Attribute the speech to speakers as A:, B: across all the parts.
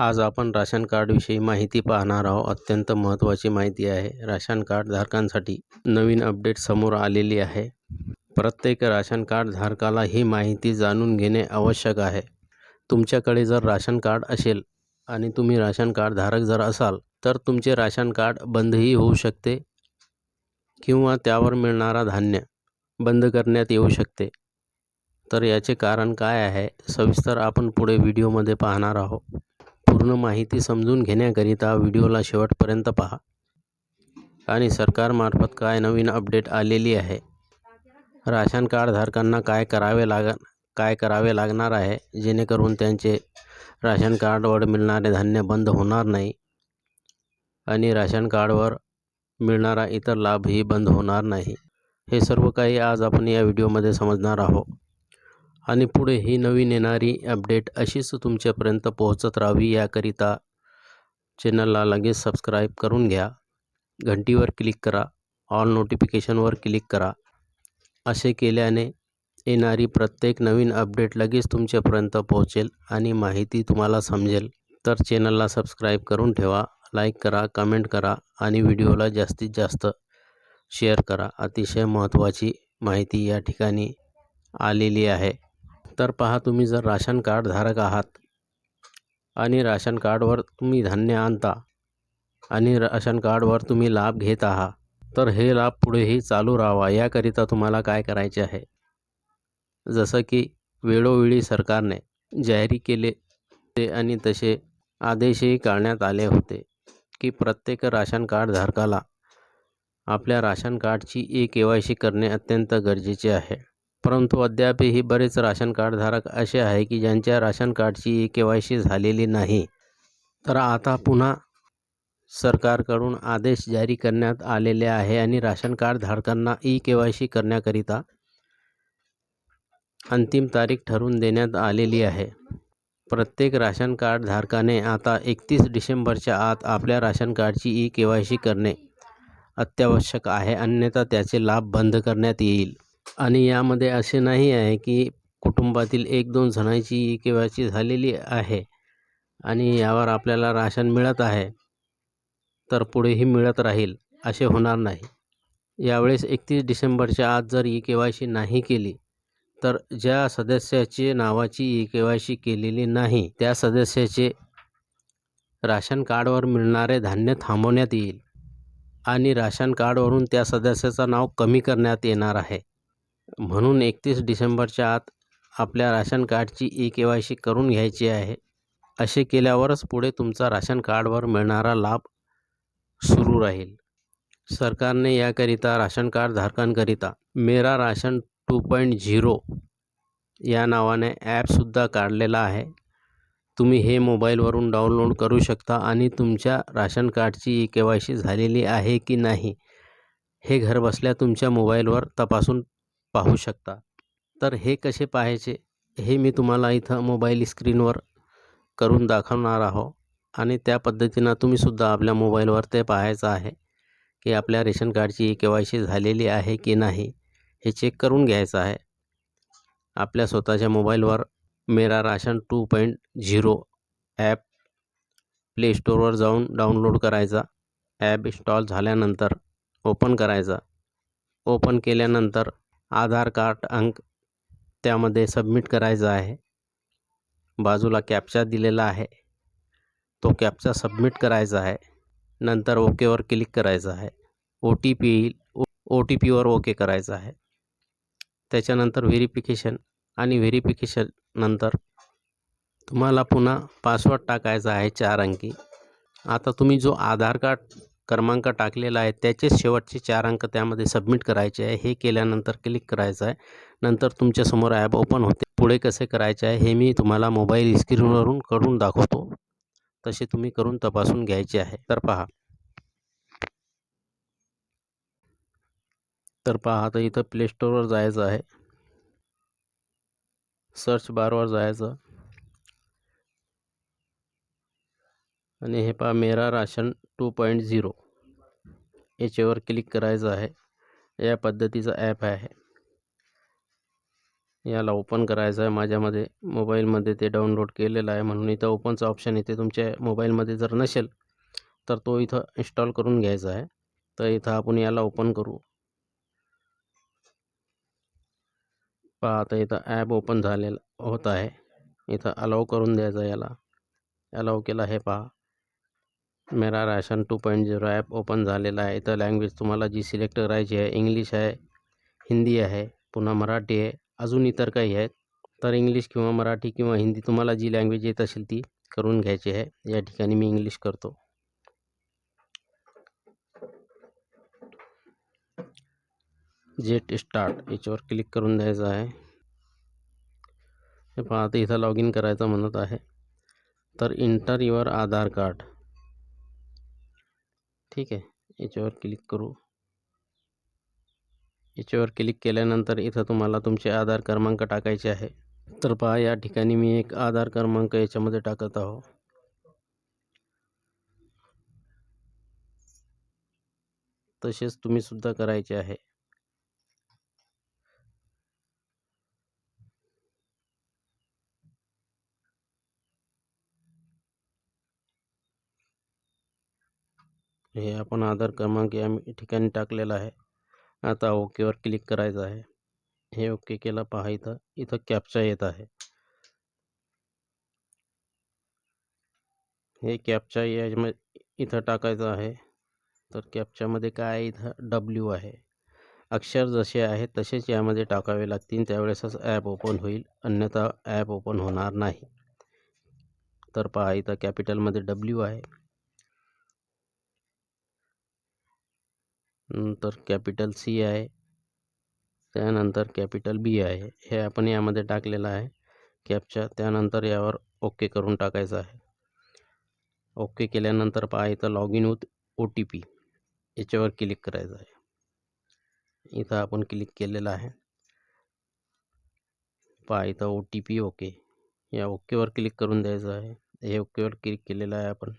A: आज आपण राशन कार्डविषयी माहिती पाहणार आहोत. अत्यंत महत्त्वाची माहिती आहे. राशन कार्ड धारकांसाठी नवीन अपडेट समोर आलेली आहे. प्रत्येक राशन कार्ड धारकाला ही माहिती जाणून घेणे आवश्यक आहे. तुमच्याकडे जर राशन कार्ड असेल आणि तुम्ही राशन कार्ड धारक जर असाल तर तुमचे राशन कार्ड बंदही होऊ शकते किंवा त्यावर मिळणारा धान्य बंद करण्यात येऊ शकते. तर याचे कारण काय आहे सविस्तर आपण पुढे व्हिडिओमध्ये पाहणार आहोत. पूर्ण माहिती समजून घेण्याकरिता व्हिडिओला शेवटपर्यंत पहा. आणि सरकारमार्फत काय नवीन अपडेट आलेली आहे? राशन कार्डधारकांना काय करावे लाग काय करावे लागणार आहे? जेणेकरून त्यांचे राशन कार्डवर मिळणारे धान्य बंद होणार नाही आणि राशन कार्डवर मिळणारा इतर लाभही बंद होणार नाही. हे सर्व काही आज आपण या व्हिडिओमध्ये समजणार आहोत. आणि पुढे ही नवीन येणारी अपडेट अशीच तुमच्यापर्यंत पोहोचत राहावी याकरिता चॅनलला लगेच सबस्क्राईब करून घ्या. घंटीवर क्लिक करा. ऑल नोटिफिकेशनवर क्लिक करा. असे केल्याने येणारी प्रत्येक नवीन अपडेट लगेच तुमच्यापर्यंत पोहोचेल आणि माहिती तुम्हाला समजेल. तर चॅनलला सबस्क्राईब करून ठेवा. लाईक करा कमेंट करा आणि व्हिडिओला जास्तीत जास्त शेअर करा. अतिशय महत्त्वाची माहिती या ठिकाणी आलेली आहे. तर पहा तुम्ही जर राशन कार्ड धारक आहात आणि राशन कार्डवर तुम्ही धान्य आणता आणि राशन कार्डवर तुम्ही लाभ घेत आहात तर हे लाभ पुढेही चालू राहावा. याकरिता तुम्हाला काय करायचे आहे? जसं की वेळोवेळी सरकारने जाहीर केले ते आणि तसे आदेशही काढण्यात आले होते की प्रत्येक राशन कार्ड धारकाला आपल्या राशन कार्डची ई के वाय सी करणे अत्यंत गरजेचे आहे. परंतु अद्यापही बरेच राशन कार्डधारक असे आहे की ज्यांच्या राशन कार्डची ई के वाय सी झालेली नाही. तर आता पुन्हा सरकारकडून आदेश जारी करण्यात आलेले आहे आणि राशन कार्डधारकांना ई के वाय सी करण्याकरिता अंतिम तारीख ठरवून देण्यात आलेली आहे. प्रत्येक राशन कार्डधारकाने आता एकतीस डिसेंबरच्या आत आपल्या राशन कार्डची ई के वाय सी करणे अत्यावश्यक आहे अन्यथा त्याचे लाभ बंद करण्यात येईल. आणि यामध्ये असे नाही आहे की कुटुंबातील एक दोन जणांची ई के वाय सी झालेली आहे आणि यावर आपल्याला राशन मिळत आहे तर पुढेही मिळत राहील असे होणार नाही. यावेळेस एकतीस डिसेंबरच्या आत जर ई के वाय सी नाही केली तर ज्या सदस्याचे नावाची ई के वाय सी केलेली नाही त्या सदस्याचे राशन कार्डवर मिळणारे धान्य थांबवण्यात येईल आणि राशन कार्डवरून त्या सदस्याचं नाव कमी करण्यात येणार आहे. म्हणून एकतीस डिसेंबरच्या आत आपल्या राशन कार्डची ई के वाय सी करून घ्यायची आहे. असे केल्यावरच पुढे तुमचा राशन कार्डवर मिळणारा लाभ सुरू राहील. सरकारने याकरिता राशन कार्ड धारकांकरिता मेरा राशन टू पॉईंट झिरो या नावाने ॲपसुद्धा काढलेला आहे. तुम्ही हे मोबाईलवरून डाउनलोड करू शकता आणि तुमच्या राशन कार्डची ई के वाय सी झालेली आहे की नाही हे घरबसल्या तुमच्या मोबाईलवर तपासून पाहू शकता. तर हे कसे पाहायचे? हे मी तुम्हाला इथं मोबाईल स्क्रीनवर करून दाखवणार आहो आणि त्या पद्धतीनं तुम्हीसुद्धा आपल्या मोबाईलवर ते पाहायचं आहे की आपल्या रेशन कार्डची के वाय सी झालेली आहे की नाही हे चेक करून घ्यायचं आहे. आपल्या स्वतःच्या मोबाईलवर Mera ration two point zero app play स्टोअरवर जाऊन डाउनलोड करायचा. ॲप इन्स्टॉल झाल्यानंतर ओपन करायचा. ओपन केल्यानंतर आधार कार्ड अंक त्यामध्ये सबमिट करायचा आहे. बाजूला कॅप्चा दिलेला आहे. तो कॅप्चा सबमिट करायचा आहे. नंतर ओकेवर क्लिक करायचं आहे. ओ टी पी येईल ओ टी पीवर ओके करायचं आहे. त्याच्यानंतर व्हेरिफिकेशन आणि व्हेरिफिकेशन नंतर तुम्हाला पुन्हा पासवर्ड टाकायचा आहे चार अंकी. आता तुम्ही जो आधार कार्ड क्रमांक टाकलेला आहे. त्याचेच शेवटचे चार अंक त्यामध्ये सबमिट करायचे आहे. हे केल्यानंतर क्लिक करायचं आहे. नंतर तुमच्यासमोर ॲप ओपन होते. पुढे कसे करायचे आहे हे मी तुम्हाला मोबाईल स्क्रीनवरून करून दाखवतो. तसे तुम्ही करून तपासून घ्यायचे आहे. तर पहा. तर पहा तर इथं प्ले स्टोअरवर जायचं आहे. सर्च बारवर जायचं. आणि हे पहा Mera ration two point zero. याच्यावर क्लिक करायचं आहे. या पद्धतीचा ॲप आहे. याला ओपन करायचं आहे. माझ्यामध्ये मोबाईलमध्ये ते डाउनलोड केलेलं आहे. म्हणून इथं ओपनचं ऑप्शन येते तुमच्या मोबाईलमध्ये जर नसेल तर तो इथं इन्स्टॉल करून घ्यायचा आहे. तर इथं आपण याला ओपन करू. पहा आता इथं ॲप ओपन झालेलं होत आहे. इथं अलाव करून द्यायचं याला. अलाव केला हे पहा. Mera ration two point zero app open झालेला आहे. इथं लँग्वेज तुम्हाला जी सिलेक्ट करायची आहे इंग्लिश आहे हिंदी आहे पुन्हा मराठी आहे अजून इतर काही आहेत. तर इंग्लिश किंवा मराठी किंवा हिंदी तुम्हाला जी लँग्वेज येत असेल ती करून घ्यायची आहे. या ठिकाणी मी इंग्लिश करतो. जेट स्टार्ट याच्यावर क्लिक करून द्यायचं आहे. हे पहा आता इथं लॉग इन करायचं म्हणत आहे. तर इंटर युअर आधार कार्ड ठीक आहे. याच्यावर क्लिक करू. याच्यावर क्लिक केल्यानंतर इथं तुम्हाला तुमचे आधार क्रमांक टाकायचे आहे. तर पहा या ठिकाणी मी एक आधार क्रमांक याच्यामध्ये टाकत आहो तसेच तुम्ही सुद्धा करायचे आहे. हे आपण आधार क्रमांक या ठिकाणी टाकलेला आहे. आता ओकेवर क्लिक करायचं आहे. हे ओके केला पहा इथं. इथं कॅप्चा येत आहे. हे कॅप्चा या इथं टाकायचं आहे. तर कॅप्चामध्ये काय इथं? डब्ल्यू आहे. अक्षर जसे आहेत तसेच यामध्ये टाकावे लागतील. त्यावेळेसच ॲप ओपन होईल. अन्यथा ॲप ओपन होणार नाही. तर पहा इथं कॅपिटलमध्ये डब्ल्यू आहे. नंतर कॅपिटल सी आहे. त्यानंतर कॅपिटल बी आहे. हे आपण यामध्ये टाकलेलं आहे. कॅपच्या त्यानंतर यावर ओके करून टाकायचं आहे. ओके केल्यानंतर पहा इथं log in with O T P. याच्यावर क्लिक करायचं आहे. इथं आपण क्लिक केलेलं आहे. पहा इथं ओ टी पी ओके. या ओकेवर क्लिक करून द्यायचं आहे. हे ओकेवर क्लिक केलेलं आहे आपण.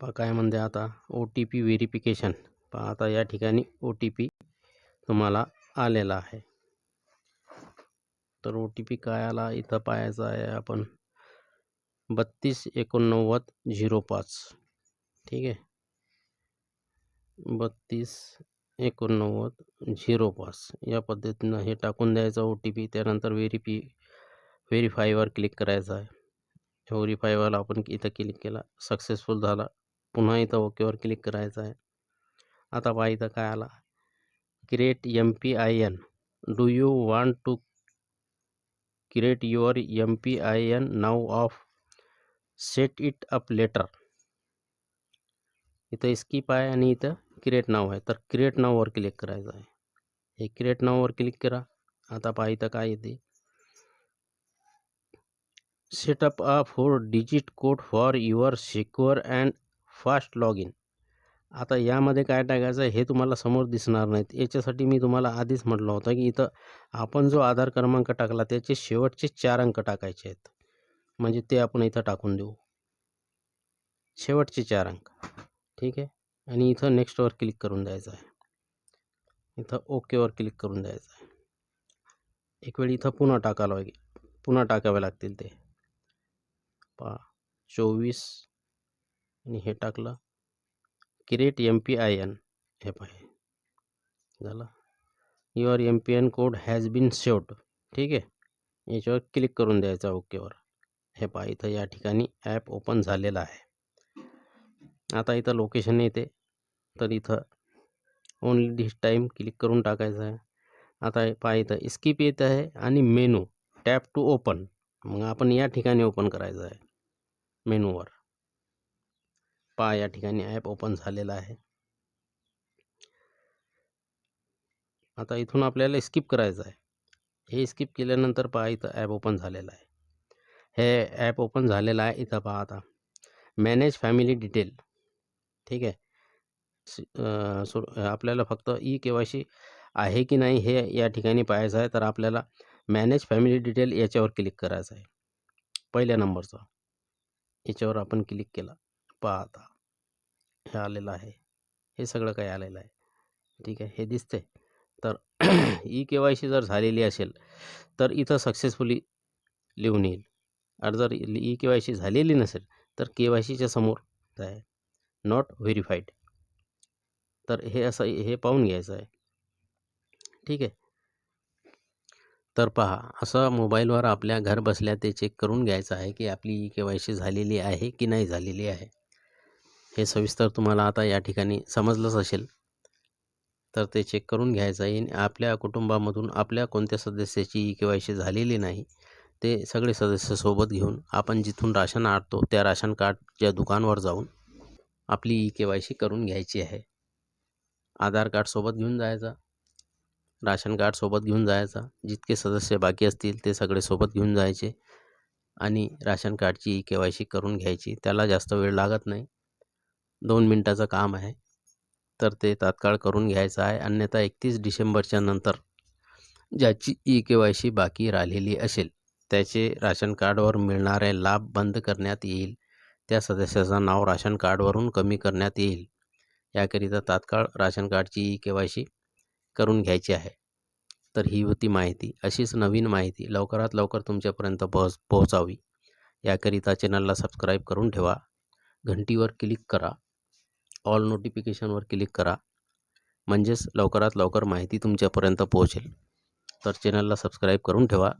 A: पहा काय म्हणते आता? ओ टी पी व्हेरिफिकेशन पहा आता या ठिकाणी ओ टी पी तुम्हाला आलेला आहे. तर ओ टी पी काय आला? इथं पाहायचं आहे आपण. बत्तीस एकोणनव्वद झिरो पाच. ठीक आहे? बत्तीस एकोणनव्वद झिरो पाच. या पद्धतीनं हे टाकून द्यायचं ओ टी पी त्यानंतर व्हेरिफी व्हेरीफायवर क्लिक करायचं आहे. व्हेरीफायवर आपण इथं क्लिक केला. सक्सेसफुल झाला. पुन्हा इथं ओकेवर क्लिक करायचं आहे. आता पहा इथं काय आला. Create M P I N do you want to create your M P I N now of set it up later इथं स्किप आहे आणि इथं क्रिएट नाव आहे. तर क्रिएट नाववर क्लिक करायचं आहे. हे क्रिएट नाववर क्लिक करा. आता पहा इथं काय येते. Setup a four digit code for your secure and fast log in आता यामध्ये काय टाकायचं आहे हे तुम्हाला समोर दिसणार नाहीत. याच्यासाठी मी तुम्हाला आधीच म्हटलं होतं की इथं आपण जो आधार क्रमांक टाकला त्याचे शेवटचे चार अंक टाकायचे आहेत. म्हणजे ते आपण इथं टाकून देऊ. शेवटचे चार अंक. ठीक आहे? आणि इथं नेक्स्टवर क्लिक करून द्यायचं आहे. इथं ओकेवर क्लिक करून द्यायचं आहे. एक वेळ इथं पुन्हा टाकावं लागेल पुन्हा टाकावे लागतील ते. पा चोवीस आणि हे टाकलं. Create M P I N हे पाहे झालं. Your M P N code has been saved ठीक आहे? याच्यावर क्लिक करून द्यायचा ओकेवर हे पहा इथं या ठिकाणी ॲप ओपन झालेलं आहे. आता इथं लोकेशन येते. तर इथं ओनली डिश टाईम क्लिक करून टाकायचं आहे. आता हे पहा इथं स्किप येत आहे आणि मेनू टॅप टू ओपन मग आपण या ठिकाणी ओपन करायचं आहे. मेनूवर पहा या ठिकाणी ॲप ओपन झालेला आहे. आता इथून आपल्याला स्किप करायचं आहे. हे स्किप केल्यानंतर पहा इथं ॲप ओपन झालेलं आहे. हे ॲप ओपन झालेलं आहे इथं पहा आता. Manage family detail. ठीक आहे? सो आपल्याला फक्त ई के वाय सी आहे की नाही हे या ठिकाणी पाहायचं आहे. तर आपल्याला मॅनेज फॅमिली डिटेल याच्यावर क्लिक करायचं आहे. पहिल्या नंबरचं. याच्यावर आपण क्लिक केला. पहा आता. हे आलेलं आहे. हे सगळं काही आलेलं आहे. ठीक आहे? हे दिसते तर ई के वाय सी जर झालेली असेल तर इथं सक्सेसफुली लिहून येईल. आणि जर ई के वाय सी झालेली नसेल तर के वाय सीच्या समोर आहे. नॉट व्हेरीफाईड तर हे असं हे पाहून घ्यायचं आहे. ठीक आहे? तर पहा असं मोबाईलवर आपल्या घर बसल्या ते चेक करून घ्यायचं आहे की आपली ई के वाय सी झालेली आहे की नाही झालेली आहे. हे सविस्तर तुम्हाला आता या ठिकाणी समजलंच असेल. तर ते चेक करून घ्यायचं आहे. आणि आपल्या कुटुंबामधून आपल्या कोणत्या सदस्याची ई के वाय सी झालेली नाही ते सगळे सदस्य सोबत घेऊन आपण जिथून राशन आणतो त्या राशन कार्डच्या दुकानवर जाऊन आपली ई के वाय सी करून घ्यायची आहे. आधार कार्ड सोबत घेऊन जायचा राशन कार्ड सोबत घेऊन जायचा जितके सदस्य बाकी असतील ते सगळे सोबत घेऊन जायचे आणि राशन कार्डची ई के वाय सी करून घ्यायची. त्याला जास्त वेळ लागत नाही. दोन मिनटाचं काम आहे. तर ते तात्काळ करून घ्यायचं आहे. अन्यथा एकतीस डिसेंबरच्या नंतर ज्याची ई के वाय सी बाकी राहिलेली असेल त्याचे राशन कार्डवर मिळणारे लाभ बंद करण्यात येईल. त्या सदस्याचं नाव राशन कार्डवरून कमी करण्यात येईल. याकरिता तात्काळ राशन कार्डची ई के वाय सी करून घ्यायची आहे. तर ही होती माहिती. अशीच नवीन माहिती लवकरात लवकर तुमच्यापर्यंत पोहोच पोहोचावी. याकरिता चॅनलला सबस्क्राईब करून ठेवा. घंटीवर क्लिक करा. ऑल नोटिफिकेशनवर क्लिक करा. म्हणजेच लवकरात लवकर माहिती तुमच्यापर्यंत पोहोचेल. तर चॅनलला सबस्क्राईब करून ठेवा.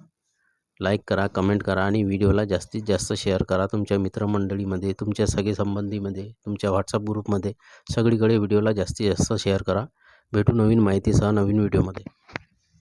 A: लाईक करा कमेंट करा आणि व्हिडिओला जास्तीत जास्त शेअर करा तुमच्या मित्रमंडळीमध्ये तुमच्या सगळे संबंधीमध्ये तुमच्या व्हॉट्सअप ग्रुपमध्ये. सगळीकडे व्हिडिओला जास्तीत जास्त शेअर करा. भेटू नवीन माहितीसह नवीन व्हिडिओमध्ये.